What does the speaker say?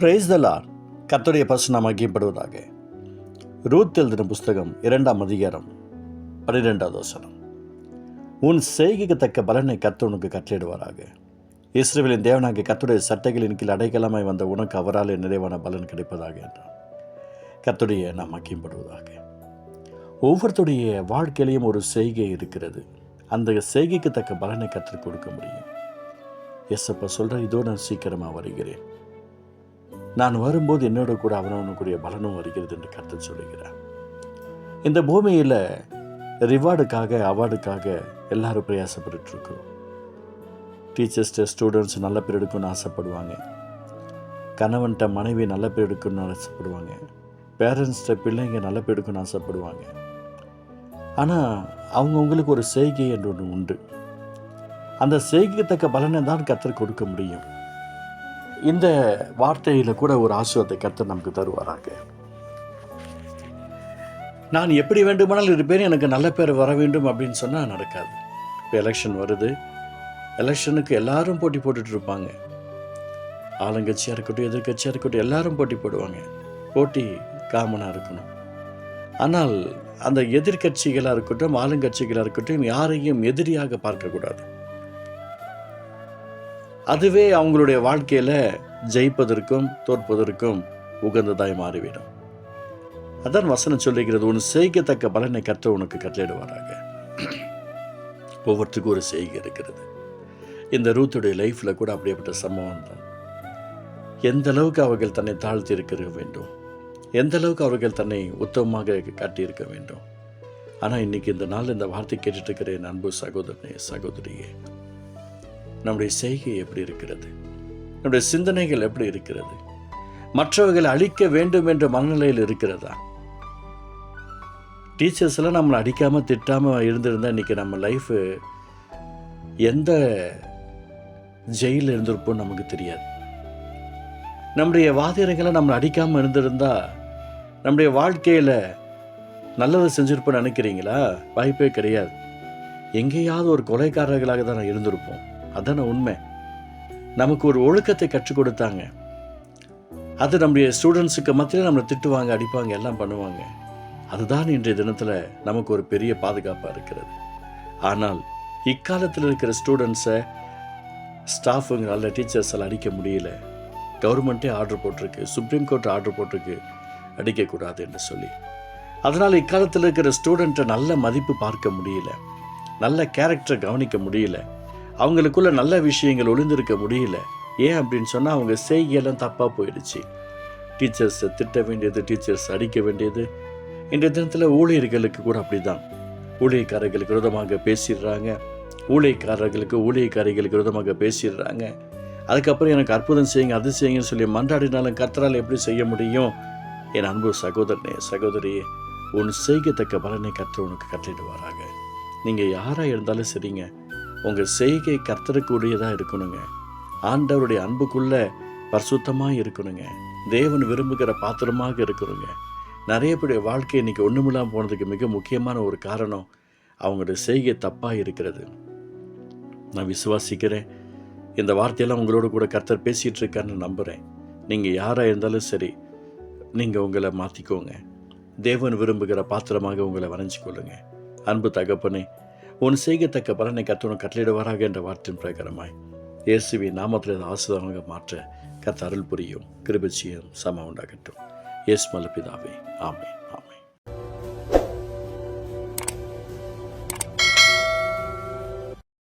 Praise the லார் கர்த்தருடைய பசு மகிப்படுவதாக Ruth எழுதின புஸ்தகம் இரண்டாம் அதிகாரம் பன்னிரெண்டாவது வசனம். உன் செய்கைக்கு தக்க பலனை கர்த்தர் உனக்கு கட்டளிடுவாராக இஸ்ரேலின் தேவனாகிய கத்துடைய சட்டைகளின் கீழ் அடைக்கலமாய் வந்த உனக்கு அவரால் நிறைவான பலன் கிடைப்பதாக என்றான் கத்துடைய நாம் மகிம்படுவதாக ஒவ்வொருத்தருடைய வாழ்க்கையிலையும் ஒரு செய்கை இருக்கிறது. அந்த செய்கைக்கு தக்க பலனை கற்றுக் கொடுக்க முடியும். எஸ்அப்பா சொல்கிறேன் இதோ நான் சீக்கிரமாக வருகிறேன். நான் வரும்போது என்னோட கூட அவனவனுக்குரிய பலனும் வருகிறது என்று கருத்து சொல்லுகிறார். இந்த பூமியில் ரிவார்டுக்காக அவார்டுக்காக எல்லாரும் பிரயாசப்பட்டு இருக்கிறோம் டீச்சர்ஸ்ட ஸ்டூடெண்ட்ஸ் நல்ல பேர் எடுக்கணும்னு ஆசைப்படுவாங்க. கணவன்கிட்ட மனைவி நல்ல பேர் எடுக்கணும்னு ஆசைப்படுவாங்க. பேரண்ட்ஸ்கிட்ட பிள்ளைங்க நல்ல பேர் எடுக்கணும்னு ஆசைப்படுவாங்க. ஆனால் அவங்கவுங்களுக்கு ஒரு செய்கை என்று ஒன்று உண்டு. அந்த செய்கைக்கு தக்க பலனை தான் கத்தர் கொடுக்க முடியும். இந்த வார்த்தையில் கூட ஒரு ஆசிரியத்தை கருத்து நமக்கு தருவாராங்க நான் எப்படி வேண்டுமானால் இருப்பேன் எனக்கு நல்ல பேர் வர வேண்டும் அப்படின்னு சொன்னால் நடக்காது. இப்போ எலெக்ஷன் வருது. எலெக்ஷனுக்கு எல்லாரும் போட்டி போட்டுட்டு இருப்பாங்க. ஆளுங்கட்சியாக இருக்கட்டும் எதிர்கட்சியாக இருக்கட்டும் எல்லாரும் போட்டி போடுவாங்க. போட்டி காமனாக இருக்கணும். ஆனால் அந்த எதிர்கட்சிகளாக இருக்கட்டும் ஆளுங்கட்சிகளாக இருக்கட்டும் யாரையும் எதிரியாக பார்க்கக்கூடாது. அதுவே அவங்களுடைய வாழ்க்கையில் ஜெயிப்பதற்கும் தோற்பதற்கும் உகந்ததாய் மாறிவிடும். அதான் வசனம் சொல்லுகிறது ஒன்று செய்கத்தக்க பலனை கற்ற உனக்கு கட்டளிடுவாராக ஒவ்வொருத்துக்கும் ஒரு செய்கை இருக்கிறது. இந்த ரூத்துடைய லைஃப்பில் கூட அப்படியேப்பட்ட சம்பவம் தான். எந்த அளவுக்கு அவர்கள் தன்னை தாழ்த்தி இருக்க வேண்டும்? எந்த அளவுக்கு அவர்கள் தன்னை உத்தமமாக காட்டியிருக்க வேண்டும்? ஆனால் இன்னைக்கு இந்த நாள் இந்த வார்த்தை கேட்டுட்டு இருக்கிறேன் அன்பு சகோதரனே சகோதரியே நம்முடைய செய்கை எப்படி இருக்கிறது? நம்முடைய சிந்தனைகள் எப்படி இருக்கிறது? மற்றவர்களை அழிக்க வேண்டும் என்ற மனநிலையில் இருக்கிறதா? டீச்சர்ஸ்லாம் நம்மளை அடிக்காமல் திட்டாமல் இருந்திருந்தால் இன்றைக்கி நம்ம லைஃபு எந்த ஜெயிலில் இருந்திருப்போம் நமக்கு தெரியாது. நம்முடைய வாதியர்களை நம்மளை அடிக்காமல் இருந்திருந்தால் நம்முடைய வாழ்க்கையில் நல்லதை செஞ்சுருப்போம்னு நினைக்கிறீங்களா? வாய்ப்பே கிடையாது. எங்கேயாவது ஒரு கொலைக்காரர்களாக தான் இருந்திருப்போம். அதான உண்மை. நமக்கு ஒரு ஒழுக்கத்தை கற்றுக் கொடுத்தாங்க. அது நம்முடைய ஸ்டூடெண்ட்ஸுக்கு மத்தியில் நம்மளை திட்டுவாங்க அடிப்பாங்க எல்லாம் பண்ணுவாங்க. அதுதான் இன்றைய தினத்தில் நமக்கு ஒரு பெரிய பாதுகாப்பாக இருக்கிறது. ஆனால் இக்காலத்தில் இருக்கிற ஸ்டூடெண்ட்ஸை ஸ்டாஃபுங்களால் டீச்சர்ஸால் அடிக்க முடியல. கவர்மெண்ட்டே ஆர்டர் போட்டிருக்கு சுப்ரீம் கோர்ட் ஆர்டர் போட்டிருக்கு அடிக்கக்கூடாது என்று சொல்லி. அதனால் இக்காலத்தில் இருக்கிற ஸ்டூடெண்ட்டை நல்ல மதிப்பு பார்க்க முடியல. நல்ல கேரக்டரை கவனிக்க முடியல. அவங்களுக்குள்ள நல்ல விஷயங்கள் ஒளிந்திருக்க முடியல. ஏன் அப்படின்னு சொன்னால் அவங்க செய்கையெல்லாம் தப்பாக போயிடுச்சு. டீச்சர்ஸை திட்ட வேண்டியது டீச்சர்ஸ் அடிக்க வேண்டியது. இன்றைய தினத்தில் ஊழியர்களுக்கு கூட அப்படி தான் ஊழியக்காரர்களுக்கு விரோதமாக பேசிடுறாங்க. ஊழியக்காரர்களுக்கு ஊழியக்காரிகளுக்கு விரோதமாக பேசிடுறாங்க. அதுக்கப்புறம் எனக்கு அற்புதம் செய்யுங்க அது செய்யுங்கன்னு சொல்லி மன்றாடினாலும் கத்தரால் எப்படி செய்ய முடியும்? என் அன்பு சகோதரனே சகோதரியே உன் செய்கத்தக்க பலனை கற்று உனக்கு கட்டளிடுவாராக நீங்கள் யாராக இருந்தாலும் சரிங்க. உங்கள் செய்கை கர்த்தருக்குரியதாக இருக்கணுங்க. ஆண்டவருடைய அன்புக்குள்ள பரிசுத்தமாக இருக்கணுங்க. தேவன் விரும்புகிற பாத்திரமாக இருக்கணுங்க. நிறைய பேருடைய வாழ்க்கை இன்றைக்கி ஒன்றுமில்லாமல் போனதுக்கு மிக முக்கியமான ஒரு காரணம் அவங்களுடைய செய்கை தப்பாக இருக்கிறது. நான் விசுவாசிக்கிறேன். இந்த வார்த்தையெல்லாம் உங்களோட கூட கர்த்தர் பேசிகிட்டு இருக்கான்னு நம்புகிறேன் நீங்கள் யாராக இருந்தாலும் சரி நீங்கள் உங்களை மாற்றிக்கோங்க தேவன் விரும்புகிற பாத்திரமாக உங்களை வரைஞ்சிக்கொள்ளுங்க. அன்பு தகப்பனே உன் செய்கத்தக்க பலனை கத்தவனும் கட்டளிடுவாராக என்ற வார்த்தையின் பிரகாரமாய். இயேசுவி நாமத்தில் ஆசிரியமாக மாற்ற கத்த அருள் புரியும் கிருபிச்சியும் சம உண்டாகட்டும். இயேசு மலப்பிதாவே ஆமே